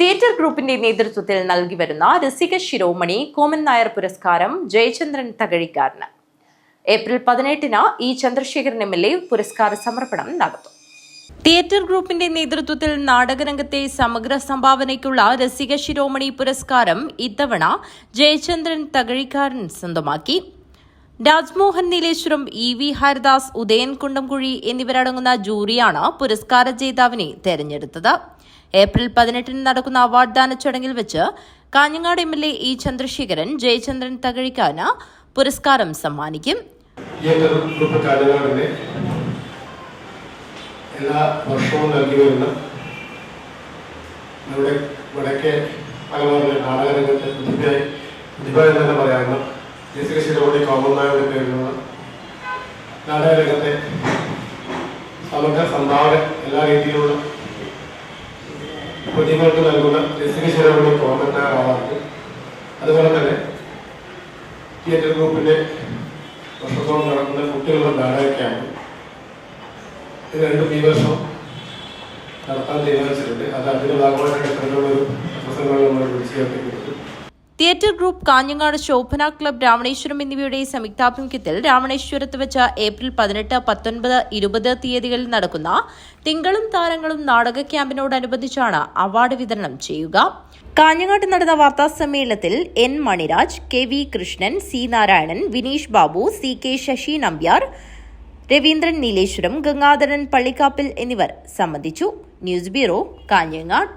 Theatre ഗ്രൂപ്പിന്റെ നേതൃത്വത്തിൽ നൽകി വരുന്ന രസിക ശിരോമണി കോമൻ നായർ പുരസ്കാരം ജയചന്ദ്രൻ തകഴിക്കാരന്. ഏപ്രിൽ പതിനെട്ടിന് E Chandrasekharan M L A പുരസ്കാര സമർപ്പണം നടത്തും. തിയേറ്റർ ഗ്രൂപ്പിന്റെ നേതൃത്വത്തിൽ നാടകരംഗത്തെ സമഗ്ര സംഭാവനയ്ക്കുള്ള രസിക ശിരോമണി പുരസ്കാരം ഇത്തവണ ജയചന്ദ്രൻ തകഴിക്കാരൻ സ്വന്തമാക്കി. രാജ്മോഹൻ നീലേശ്വരം ഇ വി ഹരിദാസ് ഉദയൻ കുണ്ടംകുഴി എന്നിവരടങ്ങുന്ന ജൂറിയാണ് പുരസ്കാര ജേതാവിനെ തെരഞ്ഞെടുത്തത്. ഏപ്രിൽ പതിനെട്ടിന് നടക്കുന്ന അവാർഡ് ദാന ചടങ്ങിൽ വെച്ച് Kanhangad M L A E Chandrasekharan Jayachandran തകഴിക്കാന് പുരസ്കാരം സമ്മാനിക്കും. എല്ലാ വർഷവും നൽകി വരുന്ന നമ്മുടെ വടക്കേ മലബാറിലെ നാടകരംഗത്തെ പ്രതിഭയായി പ്രതിഭ എന്ന് തന്നെ പറയാവുന്ന ജയശ്രീ ശിരോമണി കോമന്നായുടെ നാടകരംഗത്തെ സമഗ്ര സംഭാവന എല്ലാ രീതിയിലുള്ള പ്രതിഭകൾക്ക് നൽകുന്ന രസികശരമുള്ള കോമന്നായ അവാർഡ് അതുപോലെ തന്നെ തിയേറ്റർ ഗ്രൂപ്പിന്റെ വർഷത്തോളം നടക്കുന്ന കുട്ടികളുടെ നാടക ക്യാമ്പ്. ഇത് രണ്ടും ഈ വർഷം നടത്താൻ തീരുമാനിച്ചിട്ടുണ്ട്. അത് അതിന്റെ ഭാഗമായിട്ട് ഒരു പ്രസംഗങ്ങൾ നമ്മൾ വിളിച്ചു ചേർത്തിട്ടുണ്ട് theatre group Kanhangad Shobhana club Ravaneshwaram എന്നിവയുടെ സംയുക്താഭിമുഖ്യത്തിൽ രാവണേശ്വരത്ത് വെച്ച ഏപ്രിൽ പതിനെട്ട് പത്തൊൻപത് ഇരുപത് തീയതികളിൽ നടക്കുന്ന തിങ്കളും താരങ്ങളും നാടക ക്യാമ്പിനോടനുബന്ധിച്ചാണ് അവാർഡ് വിതരണം ചെയ്യുക. കാഞ്ഞങ്ങാട്ട് നടന്ന വാർത്താ സമ്മേളനത്തിൽ N Maniraj K V Krishnan C Narayanan Vineesh Babu C K Sasi Nambiar Raveendran Nileshwaram Gangadharan Pallikkappil എന്നിവർ സംബന്ധിച്ചു. News bureau Kanhangad.